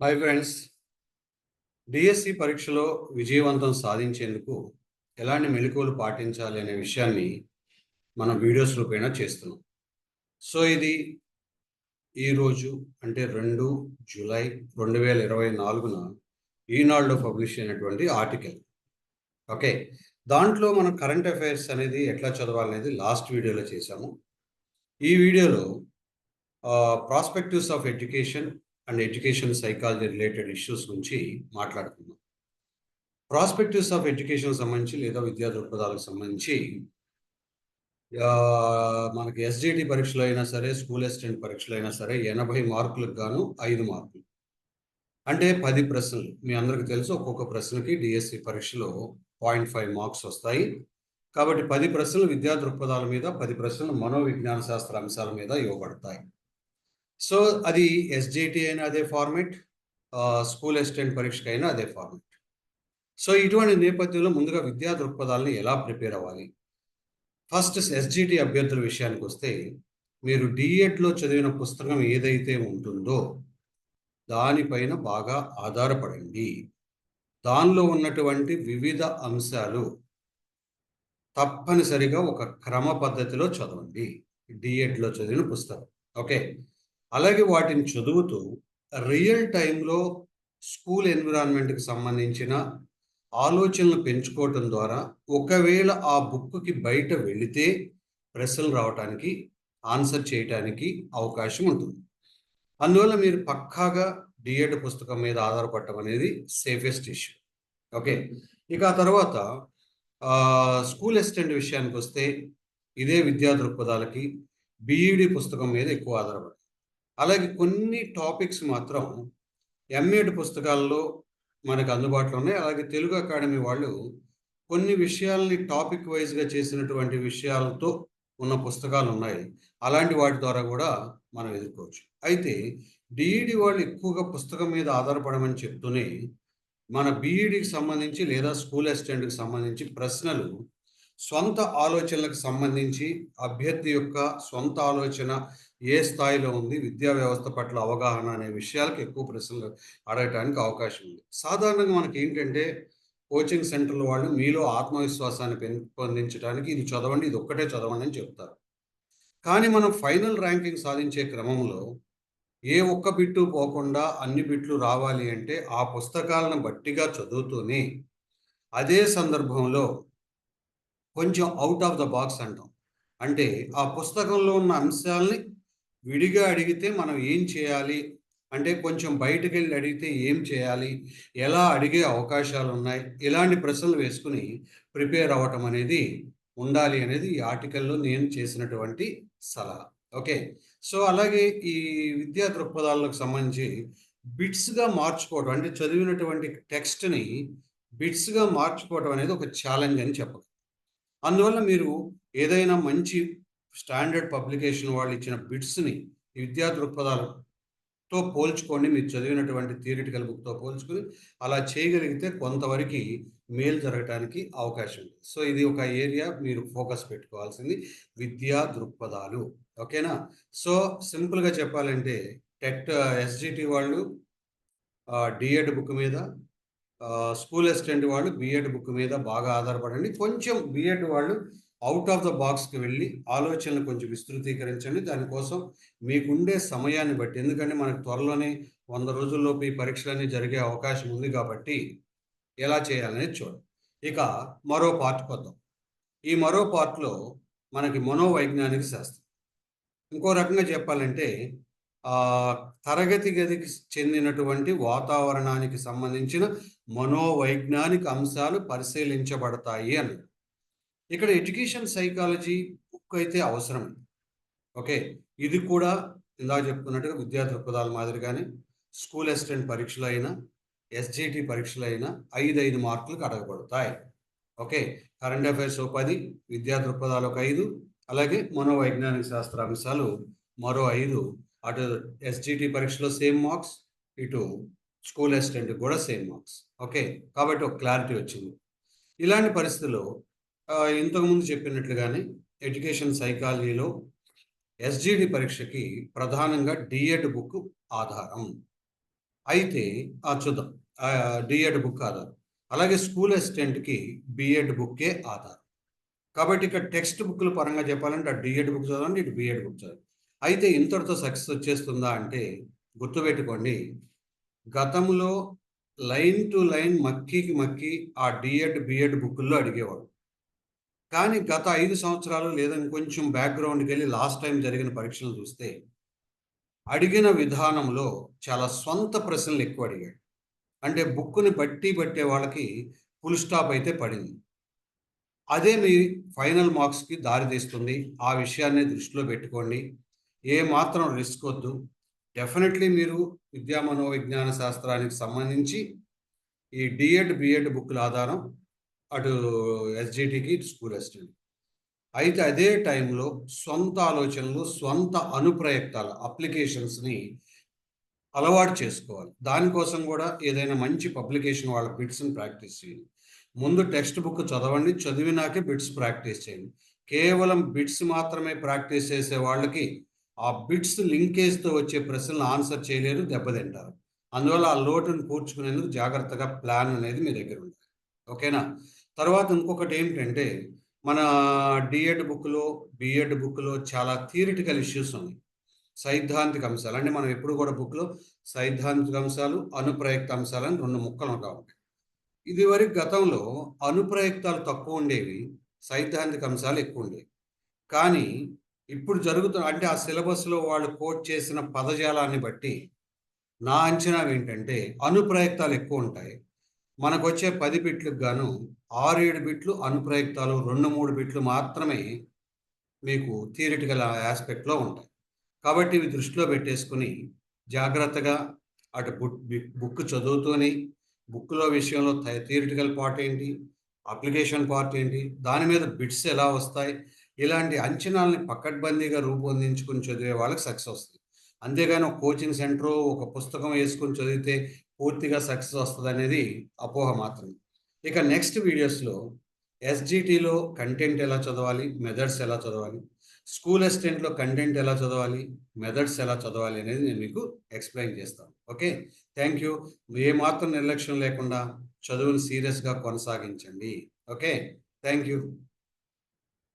Hi friends DSC పరీక్షలో విజయవంతం సాధించేందుకు ఎలాంటి మెలకువలు పాటించాలి అనే విషయాన్ని మనం వీడియోస్ రూపేణా చేస్తున్నాం. సో ఇది ఈరోజు అంటే రెండు జూలై రెండు వేల ఇరవై నాలుగున ఈనాడులో పబ్లిష్ అయినటువంటి ఆర్టికల్. ఓకే దాంట్లో మనం కరెంట్ అఫైర్స్ అనేది ఎట్లా చదవాలనేది లాస్ట్ వీడియోలో చేశాము. ఈ వీడియోలో perspectives of education and education psychology related issues నుంచి మాట్లాడుకుందాం. ప్రాస్పెక్టివ్స్ ఆఫ్ ఎడ్యుకేషన్ సంబంధించి లేదా విద్యా దృక్పథాలకు సంబంధించి మనకి ఎస్జిటి పరీక్షలు అయినా సరే స్కూల్ అసిస్టెంట్ పరీక్షలు అయినా సరే ఎనభై మార్కులకు గాను ఐదు మార్కులు. అంటే పది ప్రశ్నలు. మీ అందరికీ తెలుసు ఒక్కొక్క ప్రశ్నకి డిఎస్సి పరీక్షలో పాయింట్ ఫైవ్ మార్క్స్ వస్తాయి. కాబట్టి పది ప్రశ్నలు విద్యా దృక్పథాల మీద పది ప్రశ్నలు మనోవిజ్ఞాన శాస్త్ర అంశాల మీద ఇవ్వబడతాయి. సో అది ఎస్జిటి అయినా అదే ఫార్మేట్ స్కూల్ అసిస్టెంట్ పరీక్షకైనా అయినా అదే ఫార్మేట్ సో ఇటువంటి నేపథ్యంలో ముందుగా విద్యా దృక్పథాలను ఎలా ప్రిపేర్ అవ్వాలి? ఫస్ట్ ఎస్జిటి అభ్యర్థుల విషయానికి వస్తే మీరు డిఎడ్లో చదివిన పుస్తకం ఏదైతే ఉంటుందో దానిపైన బాగా ఆధారపడండి. దానిలో ఉన్నటువంటి వివిధ అంశాలు తప్పనిసరిగా ఒక క్రమ పద్ధతిలో చదవండి. డిఎడ్లో చదివిన పుస్తకం. ఓకే? అలాగే వాటిని చదువుతూ రియల్ టైంలో స్కూల్ ఎన్విరాన్మెంట్కి సంబంధించిన ఆలోచనలు పెంచుకోవటం ద్వారా ఒకవేళ ఆ బుక్కి బయట వెళితే ప్రశ్నలు రావటానికి ఆన్సర్ చేయటానికి అవకాశం ఉంటుంది. అందువల్ల మీరు పక్కాగా డిఎడ్ పుస్తకం మీద ఆధారపడటం అనేది సేఫెస్ట్ ఇష్యూ. ఓకే? ఇక ఆ తర్వాత స్కూల్ అసిస్టెంట్ విషయానికి వస్తే ఇదే విద్యా దృక్పథాలకి బీఈడి పుస్తకం మీద ఎక్కువ ఆధారపడతారు అలాగే కొన్ని టాపిక్స్ మాత్రం ఎంఏడ్ పుస్తకాల్లో మనకు అందుబాటులో ఉన్నాయి. అలాగే తెలుగు అకాడమీ వాళ్ళు కొన్ని విషయాల్ని టాపిక్ వైజ్గా చేసినటువంటి విషయాలతో ఉన్న పుస్తకాలు ఉన్నాయి. అలాంటి వాటి ద్వారా కూడా మనం ఎదుర్కోవచ్చు. అయితే డిఈడి వాళ్ళు ఎక్కువగా పుస్తకం మీద ఆధారపడమని చెప్తూనే మన బీఈడికి సంబంధించి లేదా స్కూల్ అసిస్టెంట్కి సంబంధించి ప్రశ్నలు సొంత ఆలోచనలకు సంబంధించి అభ్యర్థి యొక్క సొంత ఆలోచన ఏ స్థాయిలో ఉంది విద్యా వ్యవస్థ పట్ల అవగాహన అనే విషయాలకు ఎక్కువ ప్రశ్నలు అడగటానికి అవకాశం ఉంది. సాధారణంగా మనకి ఏంటంటే కోచింగ్ సెంటర్ల వాళ్ళు మీలో ఆత్మవిశ్వాసాన్ని పెంపొందించడానికి ఇది చదవండి ఇది ఒక్కటే చదవండి అని చెప్తారు. కానీ మనం ఫైనల్ ర్యాంకింగ్ సాధించే క్రమంలో ఏ ఒక్క బిట్టు పోకుండా అన్ని బిట్లు రావాలి అంటే ఆ పుస్తకాలను బట్టిగా చదువుతూనే అదే సందర్భంలో కొంచెం అవుట్ ఆఫ్ ద బాక్స్ అంటాం. అంటే ఆ పుస్తకంలో ఉన్న అంశాలని విడిగా అడిగితే మనం ఏం చేయాలి? అంటే కొంచెం బయటకు వెళ్ళి అడిగితే ఏం చేయాలి? ఎలా అడిగే అవకాశాలు ఉన్నాయి ఇలాంటి ప్రశ్నలు వేసుకుని ప్రిపేర్ అవ్వటం అనేది ఉండాలి అనేది ఈ ఆర్టికల్లో నేను చేసినటువంటి సలహా. ఓకే. సో అలాగే ఈ విద్యా దృక్పథాలకు సంబంధించి బిట్స్గా మార్చుకోవడం అంటే చదివినటువంటి టెక్స్ట్ని బిట్స్గా మార్చుకోవడం అనేది ఒక ఛాలెంజ్ అని చెప్పగలం అందువల్ల మీరు ఏదైనా మంచి స్టాండర్డ్ పబ్లికేషన్ వాళ్ళు ఇచ్చిన బిట్స్ని విద్యా దృక్పథాలతో పోల్చుకోండి. మీరు చదివినటువంటి థియరిటికల్ బుక్తో పోల్చుకొని అలా చేయగలిగితే కొంతవరకు మేలు జరగటానికి అవకాశం ఉంది. సో ఇది ఒక ఏరియా మీరు ఫోకస్ పెట్టుకోవాల్సింది. విద్యా దృక్పథాలు. ఓకేనా? సో సింపుల్గా చెప్పాలంటే టెట్ ఎస్జిటి వాళ్ళు డిఎడ్ బుక్ మీద స్కూల్ అసిస్టెంట్ వాళ్ళు బీఎడ్ బుక్ మీద బాగా ఆధారపడండి. కొంచెం బీఎడ్ వాళ్ళు అవుట్ ఆఫ్ ద బాక్స్కి వెళ్ళి ఆలోచనలు కొంచెం విస్తృతీకరించండి. దానికోసం మీకుండే సమయాన్ని బట్టి ఎందుకంటే మనకు త్వరలోనే వంద రోజుల్లోపు ఈ పరీక్షలన్నీ జరిగే అవకాశం ఉంది కాబట్టి ఎలా చేయాలనేది చూడండి. ఇక మరో పార్ట్ కొద్దాం. ఈ మరో పార్ట్లో మనకి మనోవైజ్ఞానిక శాస్త్రం. ఇంకో రకంగా చెప్పాలంటే తరగతి గదికి చెందినటువంటి వాతావరణానికి సంబంధించిన మనోవైజ్ఞానిక అంశాలు పరిశీలించబడతాయి అని ఇక్కడ ఎడ్యుకేషన్ సైకాలజీ బుక్ అయితే అవసరం. ఓకే ఇది కూడా ఇందాక చెప్పుకున్నట్టుగా విద్యా దృక్పథాల మాదిరిగానే స్కూల్ అసిస్టెంట్ పరీక్షలు అయినా ఎస్జిటి పరీక్షలు అయినా ఐదు ఐదు మార్కులకు అడగబడతాయి. ఓకే కరెంట్ అఫైర్స్ ఒక పది విద్యా దృక్పథాలు ఒక ఐదు అలాగే మనోవైజ్ఞానిక శాస్త్ర అంశాలు మరో ఐదు అటు ఎస్జిటి పరీక్షలో సేమ్ మార్క్స్ ఇటు స్కూల్ అసిస్టెంట్ కూడా సేమ్ మార్క్స్ ఓకే కాబట్టి ఒక క్లారిటీ వచ్చింది. ఇలాంటి పరిస్థితుల్లో ఇంతకుముందు చెప్పినట్లుగానే ఎడ్యుకేషన్ సైకాలజీలో ఎస్జిడి పరీక్షకి ప్రధానంగా డిఎడ్ బుక్ ఆధారం. అయితే ఆ చూద్దాం. డిఎడ్ బుక్ ఆధారం. అలాగే స్కూల్ అసిస్టెంట్కి బిఎడ్ బుక్కే ఆధారం. కాబట్టి ఇక్కడ టెక్స్ట్ బుక్ల పరంగా చెప్పాలంటే ఆ డిఎడ్ బుక్ చదవండి ఇటు బిఎడ్ బుక్ చదవండి. అయితే ఇంతటితో సక్సెస్ వచ్చేస్తుందా అంటే గుర్తుపెట్టుకోండి గతంలో లైన్ టు లైన్ మక్కీకి మక్కి ఆ డిఎడ్ బిఎడ్ బుక్కుల్లో అడిగేవాడు. కానీ గత ఐదు సంవత్సరాలు లేదా ఇంకొంచెం బ్యాక్గ్రౌండ్కి వెళ్ళి లాస్ట్ టైం జరిగిన పరీక్షలు చూస్తే అడిగిన విధానంలో చాలా సొంత ప్రశ్నలు ఎక్కువ అడిగాడు. అంటే బుక్కుని బట్టి పట్టే వాళ్ళకి ఫుల్ స్టాప్ అయితే పడింది. అదే మీ ఫైనల్ మార్క్స్కి దారి తీస్తుంది ఆ విషయాన్ని దృష్టిలో పెట్టుకోండి. ఏ మాత్రం రిస్క్ వద్దు. డెఫినెట్లీ మీరు విద్యా మనోవిజ్ఞాన శాస్త్రానికి సంబంధించి ఈ డిఎడ్ బిఎడ్ బుక్ల ఆధారం అటు ఎస్జిటికి స్కూల్ అసిస్టెంట్ అయితే అదే టైంలో సొంత ఆలోచనలు సొంత అనుప్రయక్తాల అప్లికేషన్స్ని అలవాటు చేసుకోవాలి. దానికోసం కూడా ఏదైనా మంచి పబ్లికేషన్ వాళ్ళ బిట్స్ని ప్రాక్టీస్ చేయండి. ముందు టెక్స్ట్ బుక్ చదవండి చదివినాకే బిట్స్ ప్రాక్టీస్ చేయండి. కేవలం బిట్స్ మాత్రమే ప్రాక్టీస్ చేసే వాళ్ళకి ఆ బిట్స్ లింకేజ్తో వచ్చే ప్రశ్నలు ఆన్సర్ చేయలేరు దెబ్బతింటారు. అందువల్ల ఆ లోటును పూడ్చుకునేందుకు జాగ్రత్తగా ప్లాన్ అనేది మీ దగ్గర ఉండాలి. ఓకేనా? తర్వాత ఇంకొకటి ఏమిటంటే మన డిఎడ్ బుక్లో బిఎడ్ బుక్లో చాలా థియరిటికల్ ఇష్యూస్ ఉన్నాయి. సైద్ధాంతిక అంశాలు అంటే మనం ఎప్పుడు కూడా బుక్లో సైద్ధాంతిక అంశాలు అనుప్రయుక్త అంశాలు అని రెండు ముక్కలు ఉంటాయి. ఇది వరకు గతంలో అనుప్రయుక్తాలు తక్కువ ఉండేవి సైద్ధాంతిక అంశాలు ఎక్కువ ఉండేవి. కానీ ఇప్పుడు జరుగుతున్న అంటే ఆ సిలబస్లో వాళ్ళు కోట్ చేసిన పదజాలాన్ని బట్టి నా అంచనా ఏంటంటే అనుప్రయుక్తాలు ఎక్కువ ఉంటాయి. మనకు వచ్చే పది బిట్లకు గాను ఆరు ఏడు బిట్లు అనుప్రయుక్తాలు రెండు మూడు బిట్లు మాత్రమే మీకు థియరిటికల్ ఆస్పెక్ట్లో ఉంటాయి. కాబట్టి ఇవి దృష్టిలో పెట్టేసుకుని జాగ్రత్తగా అటు బుక్ బుక్ చదువుతూనే బుక్లో విషయంలో థియరిటికల్ పార్ట్ ఏంటి అప్లికేషన్ పార్ట్ ఏంటి దాని మీద బిట్స్ ఎలా వస్తాయి ఇలాంటి అంచనాలని పక్కడ్బందీగా రూపొందించుకుని చదివే వాళ్ళకి సక్సెస్ వస్తుంది. అంతేగాని ఒక కోచింగ్ సెంటర్ ఒక పుస్తకం వేసుకుని చదివితే పూర్తిగా సక్సెస్ వస్తుంది అనేది అపోహ మాత్రమే. ఇక నెక్స్ట్ వీడియోస్లో ఎస్జిటిలో కంటెంట్ ఎలా చదవాలి మెథడ్స్ ఎలా చదవాలి స్కూల్ అసిస్టెంట్లో కంటెంట్ ఎలా చదవాలి మెథడ్స్ ఎలా చదవాలి అనేది నేను మీకు ఎక్స్ప్లెయిన్ చేస్తాను. ఓకే థ్యాంక్ యూ ఏమాత్రం నిర్లక్ష్యం లేకుండా చదువుని సీరియస్గా కొనసాగించండి. Okay thank you